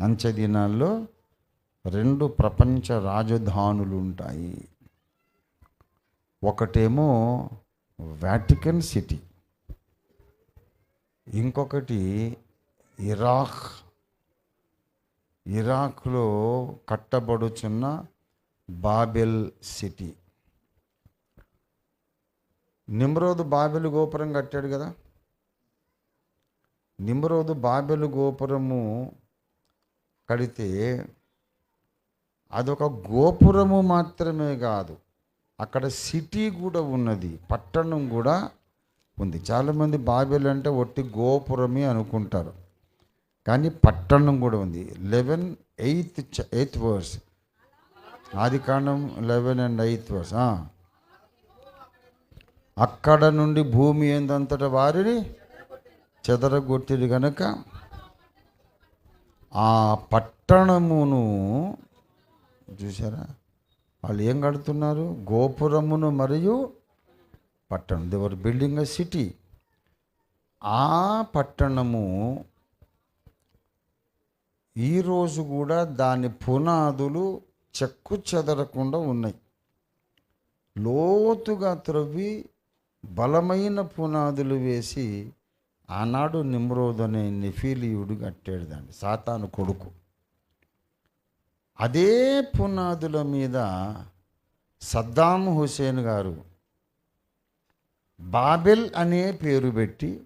అంచె దినాల్లో రెండు ప్రపంచ రాజధానులు ఉంటాయి ఒకటేమో వాటికన్ సిటీ. ఇంకొకటి ఇరాక్. ఇరాక్లో కట్టబడుచున్న బాబెల్ సిటీ. నిమ్రోదు బాబెలు గోపురం కట్టాడు కదా. నిమ్రోదు బాబెలు గోపురము కడితే అదొక గోపురము మాత్రమే కాదు అక్కడ సిటీ కూడా ఉన్నది పట్టణం కూడా ఉంది. చాలామంది బాబేలు అంటే ఒట్టి గోపురమే అనుకుంటారు. కానీ పట్టణం కూడా ఉంది. Eleven eighth eighth verse. ఆది కాండం లెవెన్ అండ్ ఎయిత్ వర్స్. అక్కడ నుండి భూమి ఏందంతట వారిని చెదరగొట్టిది కనుక ఆ పట్టణమును చూసారా వాళ్ళు ఏం కడుతున్నారు? గోపురమును మరియు పట్టణం. దేవర్ బిల్డింగ్ అ సిటీ ఆ పట్టణము ఈరోజు కూడా దాని పునాదులు చెక్కు చెదరకుండా ఉన్నాయి. లోతుగా త్రవ్వి బలమైన పునాదులు వేసి ఆనాడు నిమ్రోద్ అనే నిఫీలియుడు కట్టాడు దాన్ని సాతాను కొడుకు. అదే పునాదుల మీద సద్దాం హుసేన్ గారు బాబెల్ అనే పేరు పెట్టి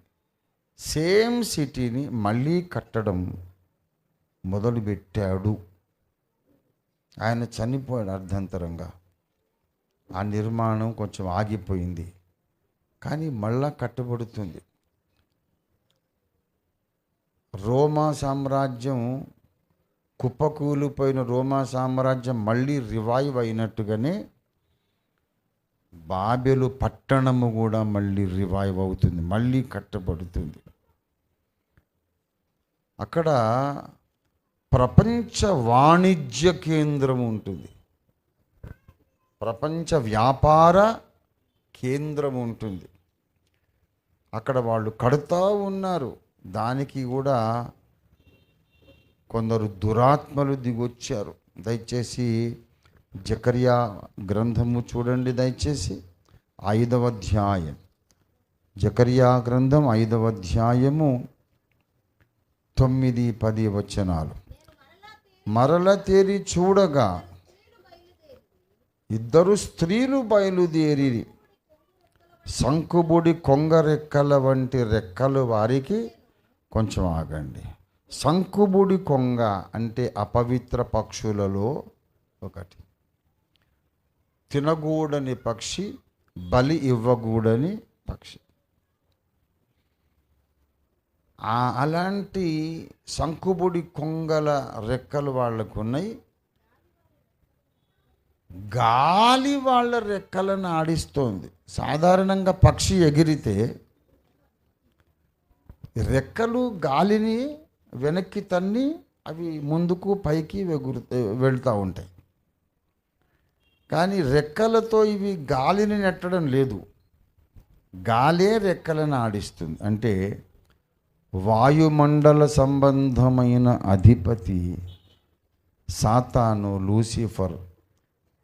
సేమ్ సిటీని మళ్ళీ కట్టడం మొదలుపెట్టాడు. ఆయన చనిపోయాడు అర్ధంతరంగా. ఆ నిర్మాణం కొంచెం ఆగిపోయింది. కానీ మళ్ళా కట్టబడుతుంది. రోమా సామ్రాజ్యం కుప్పకూలిపోయిన రోమా సామ్రాజ్యం మళ్ళీ రివైవ్ అయినట్టుగానే బాబెలు పట్టణము కూడా మళ్ళీ రివైవ్ అవుతుంది మళ్ళీ కట్టబడుతుంది. అక్కడ ప్రపంచ వాణిజ్య కేంద్రం ఉంటుంది. ప్రపంచ వ్యాపార కేంద్రం ఉంటుంది. అక్కడ వాళ్ళు కడుతూ ఉన్నారు. దానికి కూడా కొందరు దురాత్మలు దిగొచ్చారు. దయచేసి జకర్యా గ్రంథము చూడండి దయచేసి. ఐదవ అధ్యాయం. జకర్యా గ్రంథం ఐదవ అధ్యాయము తొమ్మిది పది వచనాలు. మరల తేరి చూడగా ఇద్దరు స్త్రీలు బయలుదేరి శంకుబుడి కొంగ రెక్కల వంటి రెక్కలు వారికి కొంచెం ఆగండి. శంకుబుడి కొంగ అంటే అపవిత్ర పక్షులలో ఒకటి. తినగూడని పక్షి బలి ఇవ్వగూడని పక్షి. అలాంటి శంకుబుడి కొంగల రెక్కలు వాళ్ళకు ఉన్నాయి గాలి వాళ్ళ రెక్కలను ఆడిస్తోంది. సాధారణంగా పక్షి ఎగిరితే రెక్కలు గాలిని వెనక్కి తన్ని అవి ముందుకు పైకి వెగురు వెళ్తూ ఉంటాయి. కానీ రెక్కలతో ఇవి గాలిని నెట్టడం లేదు. గాలే రెక్కలను ఆడిస్తుంది. అంటే వాయుమండల సంబంధమైన అధిపతి సాతాను లూసిఫర్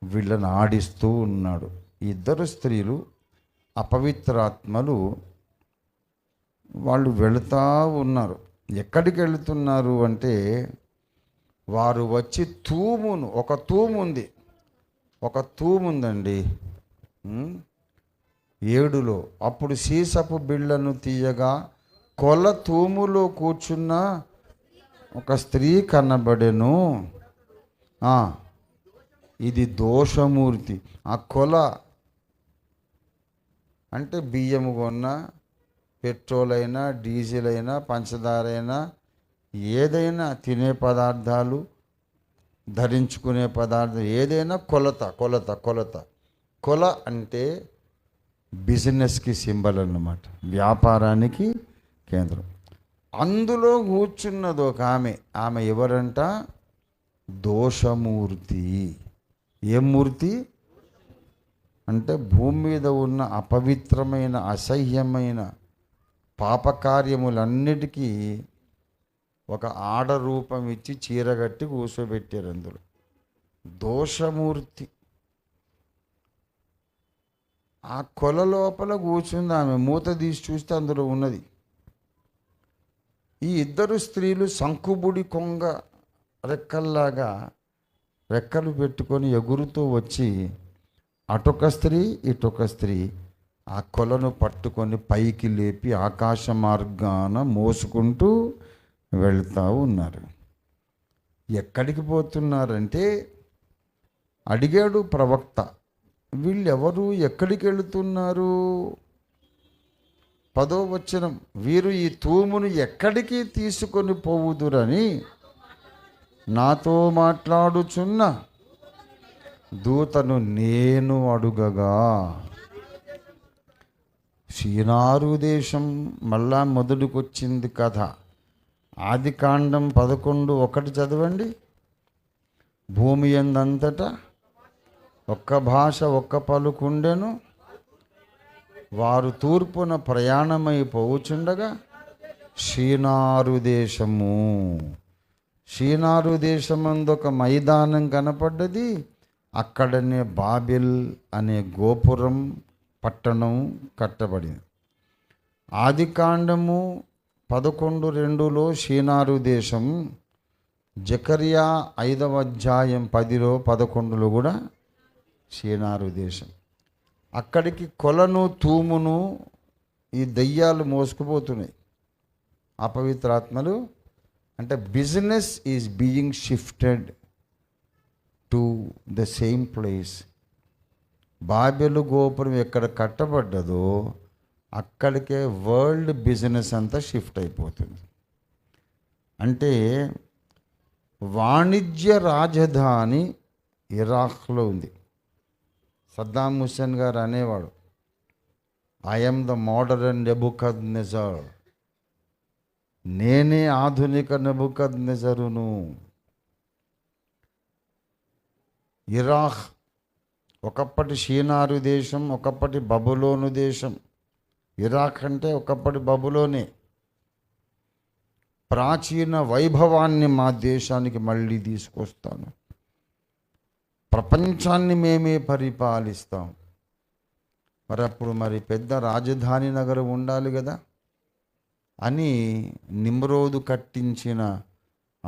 వీళ్ళని ఆడిస్తూ ఉన్నాడు. ఇద్దరు స్త్రీలు అపవిత్రాత్మలు వాళ్ళు వెళుతూ ఉన్నారు. ఎక్కడికి వెళుతున్నారు అంటే వారు వచ్చి తూమును ఒక తూము ఉంది ఒక తూము ఉందండి ఏడులో. అప్పుడు సీసపు బిళ్ళను తీయగా కొల తూములో కూర్చున్న ఒక స్త్రీ కనబడెను. ఇది దోషమూర్తి. ఆ కొల అంటే బియ్యం కొన్నా పెట్రోల్ అయినా డీజిల్ అయినా పంచదార అయినా ఏదైనా తినే పదార్థాలు ధరించుకునే పదార్థం ఏదైనా కొలత కొలత కొలత. కొల అంటే బిజినెస్కి సింబల్ అన్నమాట. వ్యాపారానికి కేంద్రం. అందులో కూర్చున్నది ఒక ఆమె. ఆమె ఎవరంట? దోషమూర్తి. ఏ మూర్తి? అంటే భూమి మీద ఉన్న అపవిత్రమైన అసహ్యమైన పాపకార్యములన్నిటికీ ఒక ఆడ రూపం ఇచ్చి చీరగట్టి కూర్చోబెట్టారు అందులో. దోషమూర్తి. ఆ కొల లోపల కూర్చుంది ఆమె. మూత తీసి చూస్తే అందులో ఉన్నది. ఈ ఇద్దరు స్త్రీలు శంకుబుడి కొంగ రెక్కల్లాగా రెక్కలు పెట్టుకొని ఎగురుతూ వచ్చి అటొక స్త్రీ ఇటొక స్త్రీ ఆ కొలను పట్టుకొని పైకి లేపి ఆకాశ మార్గాన మోసుకుంటూ వెళ్తూ ఉన్నారు. ఎక్కడికి పోతున్నారంటే అడిగాడు ప్రవక్త వీళ్ళెవరు? ఎక్కడికి వెళుతున్నారు? పదో వచనం వీరు ఈ తూమును ఎక్కడికి తీసుకొని పోవుదురని నాతో మాట్లాడుచున్న దూతను నేను అడుగగా షీనారు దేశం మళ్ళా మొదలుకొచ్చింది కథ. ఆది కాండం పదకొండు ఒకటి చదవండి. భూమి ఎందంతటా ఒక్క భాష ఒక్క పలుకుండెను. వారు తూర్పున ప్రయాణమై పోవుచుండగా షీనారు దేశము. షీనారు దేశమందు ఒక మైదానం కనపడ్డది. అక్కడనే బాబిల్ అనే గోపురం పట్టణం కట్టబడింది. ఆది కాండము పదకొండు రెండులో షీనారు దేశం జకరియా ఐదవ అధ్యాయం పదిలో పదకొండులో కూడా షీనారు దేశం. అక్కడికి కొలను తూమును ఈ దయ్యాలు మోసుకుపోతున్నాయి. అపవిత్రాత్మలు అంటే business is being shifted to the same place Babel గోపురం ఎక్కడ కట్టబడ్డదో అక్కడికే వరల్డ్ బిజినెస్ అంతా షిఫ్ట్ అయిపోతుంది. అంటే వాణిజ్య రాజధాని ఇరాక్లో ఉంది. సద్దాం హుస్సేన్ గారు అనేవాడు I'm the modern Nebuchadnezzar నేనే ఆధునిక నెబుకద్ నెజరును ఇరాక్ ఒకప్పటి షీనారు దేశం ఒకప్పటి బబులోను దేశం. ఇరాక్ అంటే ఒకప్పటి బబులోనే. ప్రాచీన వైభవాన్ని మా దేశానికి మళ్ళీ తీసుకొస్తాను. ప్రపంచాన్ని మేమే పరిపాలిస్తాం. మరి అప్పుడు మరి పెద్ద రాజధాని నగరం ఉండాలి కదా. అని నిమ్రోదు కట్టించిన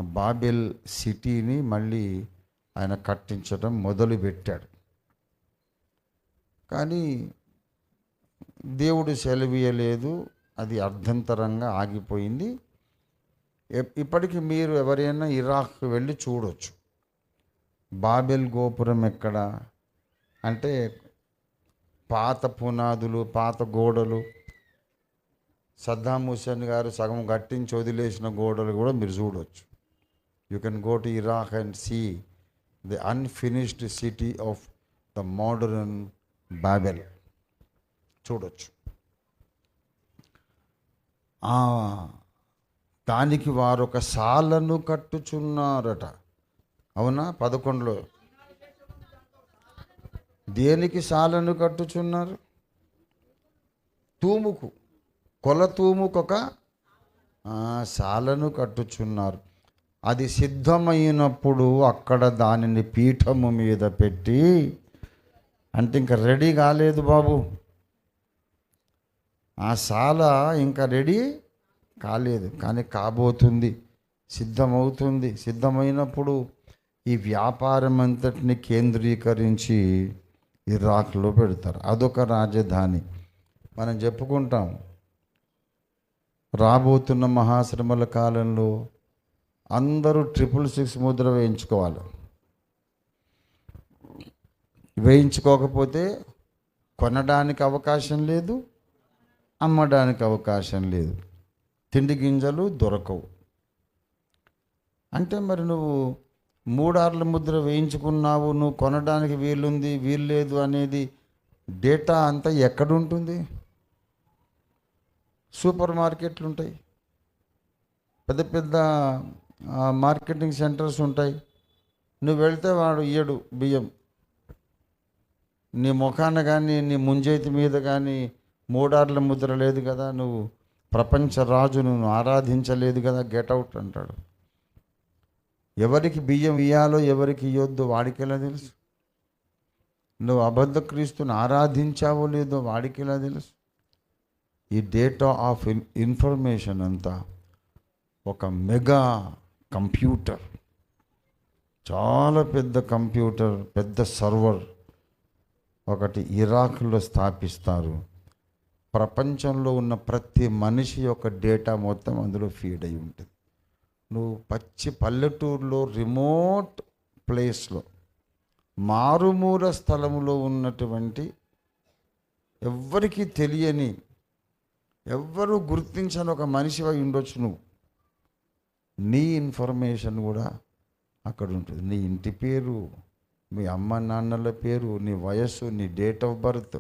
బాబెల్ సిటీని మళ్ళీ ఆయన కట్టించడం మొదలుపెట్టాడు. కానీ దేవుడు సెలవీయలేదు అది అర్ధంతరంగా ఆగిపోయింది. ఇప్పటికీ మీరు ఎవరైనా ఇరాక్ వెళ్ళి చూడొచ్చు. బాబెల్ గోపురం ఎక్కడ? అంటే పాత పునాదులు పాత గోడలు. సద్దాం హుసేన్ గారు సగం కట్టించి వదిలేసిన గోడలు కూడా మీరు చూడవచ్చు you can go to Iraq and see the unfinished city of the modern Babel. చూడొచ్చు. దానికి వారు ఒక సాలను కట్టుచున్నారట. అవునా? పదకొండులో. దేనికి సాలను కట్టుచున్నారు? తూముకు. కొల తూముకొక ఒక సాలను కట్టుచున్నారు. అది సిద్ధమైనప్పుడు అక్కడ దానిని పీఠము మీద పెట్టి అంటే ఇంకా రెడీ కాలేదు బాబు. ఆ సాల ఇంకా రెడీ కాలేదు కానీ కాబోతుంది సిద్ధమవుతుంది. సిద్ధమైనప్పుడు ఈ వ్యాపారం అంతటిని కేంద్రీకరించి ఇరాక్లో పెడతారు. అదొక రాజధాని. మనం చెప్పుకుంటాం రాబోతున్న మహాశ్రమల కాలంలో అందరూ ట్రిపుల్ సిక్స్ ముద్ర వేయించుకోవాలి. వేయించుకోకపోతే కొనడానికి అవకాశం లేదు అమ్మడానికి అవకాశం లేదు. తిండి గింజలు దొరకవు. అంటే మరి నువ్వు మూడార్ల ముద్ర వేయించుకున్నావు నువ్వు కొనడానికి వీలుంది వీలు లేదు అనేది డేటా అంతా ఎక్కడుంటుంది? సూపర్ మార్కెట్లు ఉంటాయి. పెద్ద పెద్ద మార్కెటింగ్ సెంటర్స్ ఉంటాయి. నువ్వు వెళ్తే వాడు ఇయ్యడు బియ్యం. నీ ముఖాన కానీ నీ ముంజైతి మీద కానీ మూడార్ల ముద్ర లేదు కదా నువ్వు ప్రపంచ రాజును ఆరాధించలేదు కదా గెట్ అవుట్ అంటాడు. ఎవరికి బియ్యం ఇయ్యాలో ఎవరికి ఇయ్యొద్దు వాడికిలా తెలుసు? నువ్వు అబద్ధ క్రీస్తుని ఆరాధించావో లేదో వాడికిలా తెలుసు? ఈ డేటా ఆఫ్ ఇన్ఫర్మేషన్ అంతా ఒక మెగా కంప్యూటర్ చాలా పెద్ద కంప్యూటర్ పెద్ద సర్వర్ ఒకటి ఇరాక్లో స్థాపిస్తారు. ప్రపంచంలో ఉన్న ప్రతి మనిషి యొక్క డేటా మొత్తం అందులో ఫీడ్ అయి ఉంటుంది. నువ్వు పచ్చి పల్లెటూరులో రిమోట్ ప్లేస్లో మారుమూల స్థలంలో ఉన్నటువంటి ఎవ్వరికీ తెలియని ఎవ్వరూ గుర్తించని ఒక మనిషి అయి ఉండొచ్చు నువ్వు. నీ ఇన్ఫర్మేషన్ కూడా అక్కడ ఉంటుంది. నీ ఇంటి పేరు మీ అమ్మ నాన్నల పేరు నీ వయస్సు నీ డేట్ ఆఫ్ బర్త్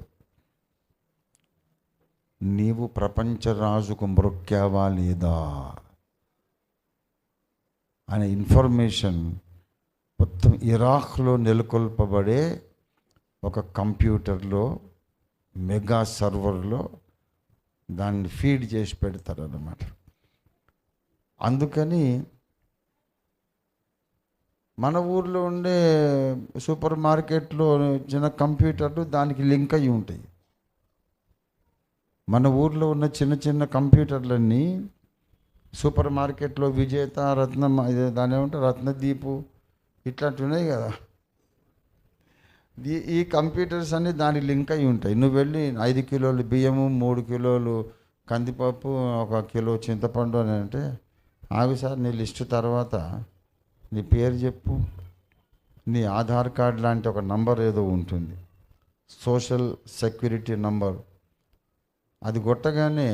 నీవు ప్రపంచ రాజుకు మ్రొక్కావా లేదా? అనే ఇన్ఫర్మేషన్ మొత్తం ఇరాక్లో నెలకొల్పబడే ఒక కంప్యూటర్లో మెగా సర్వర్లో దాన్ని ఫీడ్ చేసి పెడతారు అన్నమాట అందుకని మన ఊర్లో ఉండే సూపర్ మార్కెట్లో చిన్న కంప్యూటర్లు దానికి లింక్ అయి ఉంటాయి. మన ఊర్లో ఉన్న చిన్న చిన్న కంప్యూటర్లన్నీ సూపర్ మార్కెట్లో విజేత రత్నం దాని ఏమంటే రత్నదీపు ఇట్లాంటివి ఉన్నాయి కదా. ఈ ఈ కంప్యూటర్స్ అన్నీ దానికి లింక్ అయి ఉంటాయి. నువ్వు వెళ్ళి ఐదు కిలోలు బియ్యము మూడు కిలోలు కందిపప్పు ఒక కిలో చింతపండు అని అంటే ఆవి సార్ నీ లిస్టు తర్వాత నీ పేరు చెప్పు. నీ ఆధార్ కార్డ్ లాంటి ఒక నంబర్ ఏదో ఉంటుంది. Social security number. అది కొట్టగానే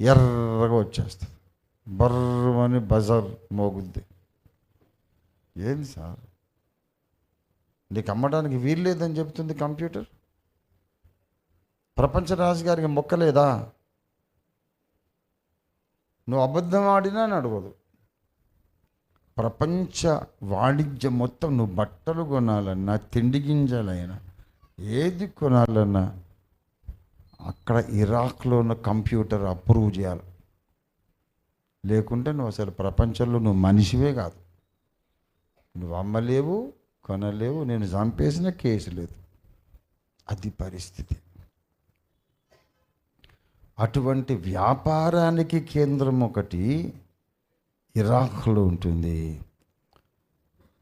ఎర్రగా వచ్చేస్తుంది. బర్రమని బజర్ మోగుద్ది. ఏంది సార్? నీకు అమ్మడానికి వీలు లేదని చెప్తుంది కంప్యూటర్? ప్రపంచ రాజుగారికి మొక్కలేదా? నువ్వు అబద్ధం ఆడినా అని అడగదు. ప్రపంచ వాణిజ్యం మొత్తం నువ్వు బట్టలు కొనాలన్నా తిండి గింజలైనా ఏది కొనాలన్నా అక్కడ ఇరాక్లో ఉన్న కంప్యూటర్ అప్రూవ్ చేయాలి. లేకుంటే నువ్వు అసలు ప్రపంచంలో నువ్వు మనిషివే కాదు. నువ్వు అమ్మలేవు కొనలేవు నేను చంపేసిన కేసు లేదు. అది పరిస్థితి. అటువంటి వ్యాపారానికి కేంద్రం ఒకటి ఇరాక్లో ఉంటుంది.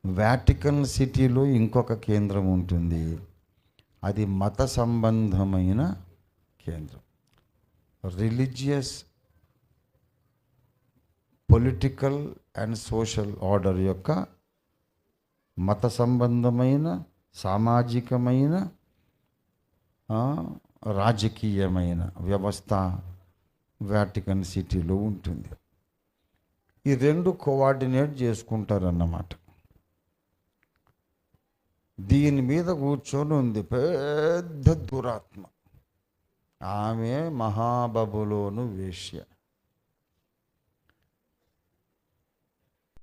వాటికన్ సిటీలో ఇంకొక కేంద్రం ఉంటుంది. అది మత సంబంధమైన కేంద్రం. Religious political and social order యొక్క మత సంబంధమైన సామాజికమైన రాజకీయమైన వ్యవస్థ వాటికన్ సిటీలో ఉంటుంది. ఈ రెండు కోఆర్డినేట్ చేసుకుంటారన్నమాట. దీని మీద కూర్చొని ఉంది పెద్ద దురాత్మ. ఆమె మహాబబులోను వేష్య